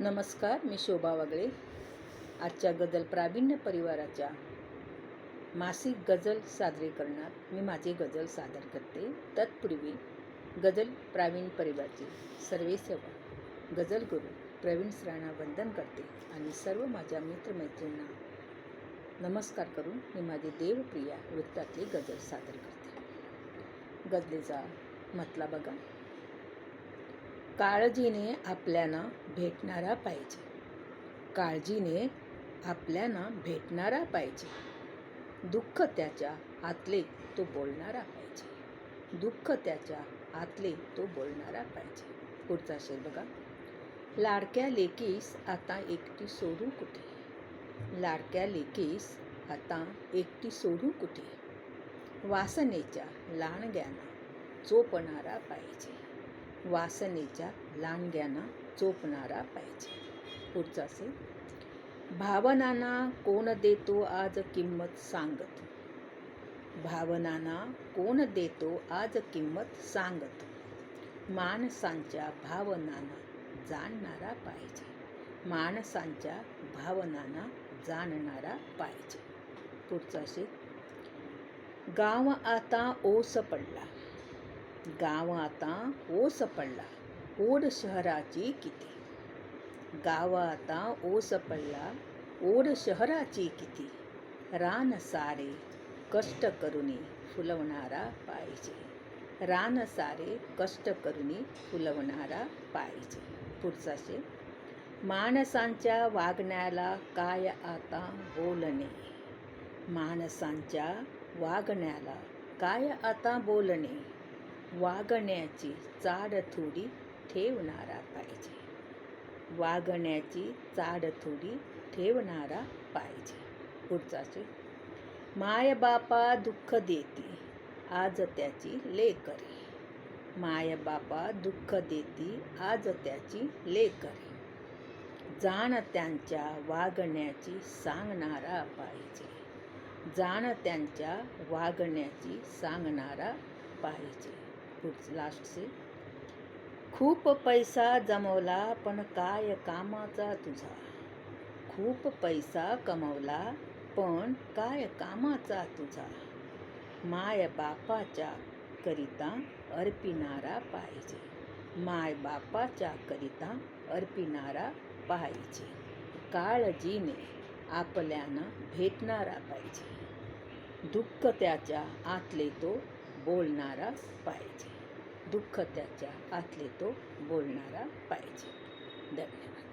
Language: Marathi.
नमस्कार मी शोभा वागळे. आजच्या गजल प्रावीण्य परिवाराच्या मासिक गजल सादरीकरणात मी माझी गजल सादर करते. तत्पूर्वी गजल प्रावीण परिवाराची सर्वे सेवा. गजल गुरु प्रवीण सरांना वंदन करते आणि सर्व माझ्या मित्रमैत्रिणींना नमस्कार करून मी माझी देवप्रिया वृत्तातली गजल सादर करते. गजलेचा मतला बघा. काळजीने आपल्याला भेटणारा पाहिजे. काळजीने आपल्याला भेटणारा पाहिजे. दुःख त्याच्या आतले तो बोलणारा पाहिजे. दुःख त्याच्या आतले तो बोलणारा पाहिजे. पुढचा असेल बघा. लाडक्या लेकीस आता एकटी सोडू कुठे? लाडक्या लेकीस आता एकटी सोडू कुठे? वासनेच्या लाणग्यानं चोपणारा पाहिजे. वासनेच्या लांडग्यांना चोपणारा पाहिजे. पुढचा असेल भावनांना कोण देतो आज किंमत सांगत? भावनांना कोण देतो आज किंमत सांगत? माणसांच्या भावनांना जाणणारा पाहिजे. माणसांच्या भावनांना जाणणारा पाहिजे. पुढचा असेल गाव आता ओस पडला. गाव आता ओस पडला. ओढ शहराची किती? गाव आता ओस पडला. ओढ शहराची किती? रान सारे कष्ट करुनी फुलवणारा पाहिजे. रान सारे कष्ट करुनी फुलवणारा पाहिजे. पुढचा शे. माणसांच्या वागण्याला काय आता बोलणे? माणसांच्या वागण्याला काय आता बोलणे? वागण्याची चाड थोडी ठेवणारा पाहिजे. वागण्याची चाड थोडी ठेवणारा पाहिजे. पुढचाचे माय बापा दुःख देती आज त्याची लेकरी. माय बापा दुःख देती आज त्याची लेकरी. जाण त्यांच्या वागण्याची सांगणारा पाहिजे. जाण त्यांच्या वागण्याची सांगणारा पाहिजे. लास्टचे. खूप पैसा जमवला पण काय कामाचा तुझा? खूप पैसा कमवला पण काय कामाचा तुझा? माय बापाच्या करिता अर्पिणारा पाहिजे. माय बापाच्या करिता अर्पिणारा पाहिजे. काळजीने आपल्यानं भेटणारा पाहिजे. दुःख त्याच्या आतले तो बोलणारा पाहिजे. दुःख त्याच्या आतले तो बोलणारा पाहिजे. धन्यवाद.